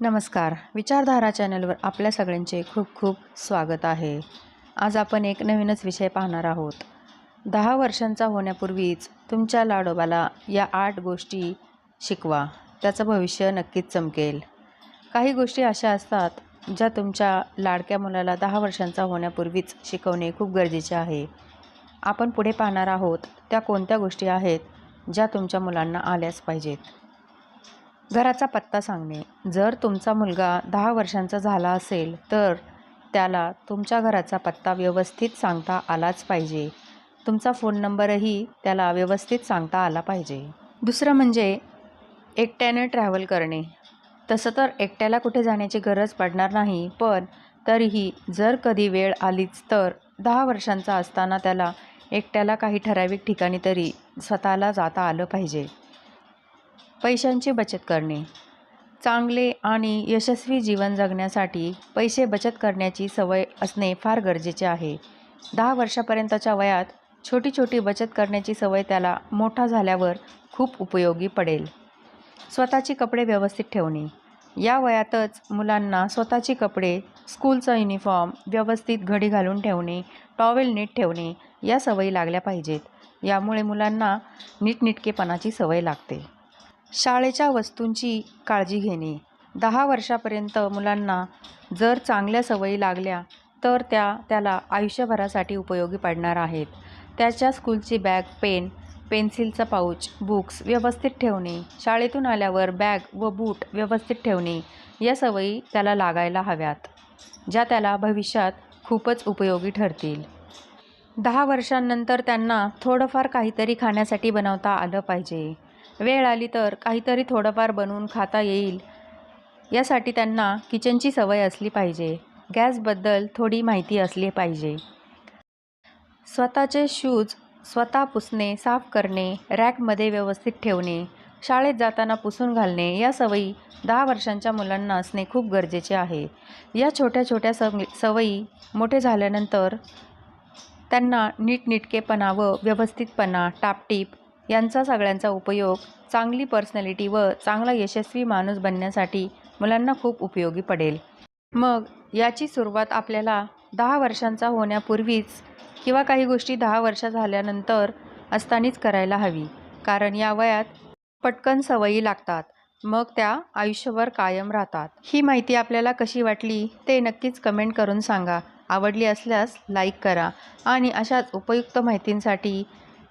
नमस्कार. विचारधारा चॅनलवर आपल्या सगळ्यांचे खूप खूप स्वागत आहे. आज आपण एक नवीनच विषय पाहणार आहोत. दहा वर्षांचा होण्यापूर्वीच तुमच्या लाडोबाला या आठ गोष्टी शिकवा. त्याचं भविष्य नक्कीच चमकेल. काही गोष्टी अशा असतात ज्या तुमच्या लाडक्या मुलाला दहा वर्षांचा होण्यापूर्वीच शिकवणे खूप गरजेचे आहे. आपण पुढे पाहणार आहोत त्या कोणत्या गोष्टी आहेत ज्या तुमच्या मुलांना आल्याच पाहिजेत. घराचा पत्ता सांगणे. जर तुमचा मुलगा दहा वर्षांचा झाला असेल तर त्याला तुमच्या घराचा पत्ता व्यवस्थित सांगता आलाच पाहिजे. तुमचा फोन नंबरही त्याला व्यवस्थित सांगता आला पाहिजे. दुसरं म्हणजे एकट्याने ट्रॅव्हल करणे. तसं तर एकट्याला कुठे जाण्याची गरज पडणार नाही पण तरीही जर कधी वेळ आलीच तर दहा वर्षांचा असताना त्याला एकट्याला काही ठराविक ठिकाणी तरी स्वतःला जाता आलं पाहिजे. पैशांची बचत करणे. चांगले आणि यशस्वी जीवन जगण्यासाठी पैसे बचत करण्याची सवय असणे फार गरजेचे आहे. दहा वर्षापर्यंतच्या वयात छोटी छोटी बचत करण्याची सवय त्याला मोठा झाल्यावर खूप उपयोगी पडेल. स्वतःची कपडे व्यवस्थित ठेवणे. या वयातच मुलांना स्वतःची कपडे स्कूलचा युनिफॉर्म व्यवस्थित घडी घालून ठेवणे टॉवेल नीट ठेवणे या सवयी लागल्या पाहिजेत. यामुळे मुलांना नीटनिटकेपणाची सवय लागते. शाळेच्या वस्तूंची काळजी घेणे. दहा वर्षापर्यंत मुलांना जर चांगल्या सवयी लागल्या तर त्या त्याला आयुष्यभरासाठी उपयोगी पडणार आहेत. त्याच्या स्कूलची बॅग पेन पेन्सिलचा पाऊच बुक्स व्यवस्थित ठेवणे शाळेतून आल्यावर बॅग व बूट व्यवस्थित ठेवणे या सवयी त्याला लागायला हव्यात ज्या त्याला भविष्यात खूपच उपयोगी ठरतील. दहा वर्षांनंतर त्यांना थोडंफार काहीतरी खाण्यासाठी बनवता आलं पाहिजे. वेळ आली तर काहीतरी थोडंफार बनवून खाता येईल. यासाठी त्यांना किचनची सवय असली पाहिजे. गॅसबद्दल थोडी माहिती असली पाहिजे. स्वतःचे शूज स्वतः पुसणे साफ करणे रॅकमध्ये व्यवस्थित ठेवणे शाळेत जाताना पुसून घालणे या सवयी दहा वर्षांच्या मुलांना असणे खूप गरजेचे आहे. या छोट्या छोट्या सव सवयी मोठे झाल्यानंतर त्यांना नीटनिटकेपणा व व्यवस्थितपणा टापटीप यांचा सगळ्यांचा उपयोग चांगली पर्सनॅलिटी व चांगला यशस्वी माणूस बनण्यासाठी मुलांना खूप उपयोगी पडेल. मग याची सुरुवात आपल्याला दहा वर्षांचा होण्यापूर्वीच किंवा काही गोष्टी दहा वर्ष झाल्यानंतर असतानाच करायला हवी. कारण या वयात पटकन सवयी लागतात. मग त्या आयुष्यभर कायम राहतात. ही माहिती आपल्याला कशी वाटली ते नक्कीच कमेंट करून सांगा. आवडली असल्यास लाईक करा आणि अशाच उपयुक्त माहितींसाठी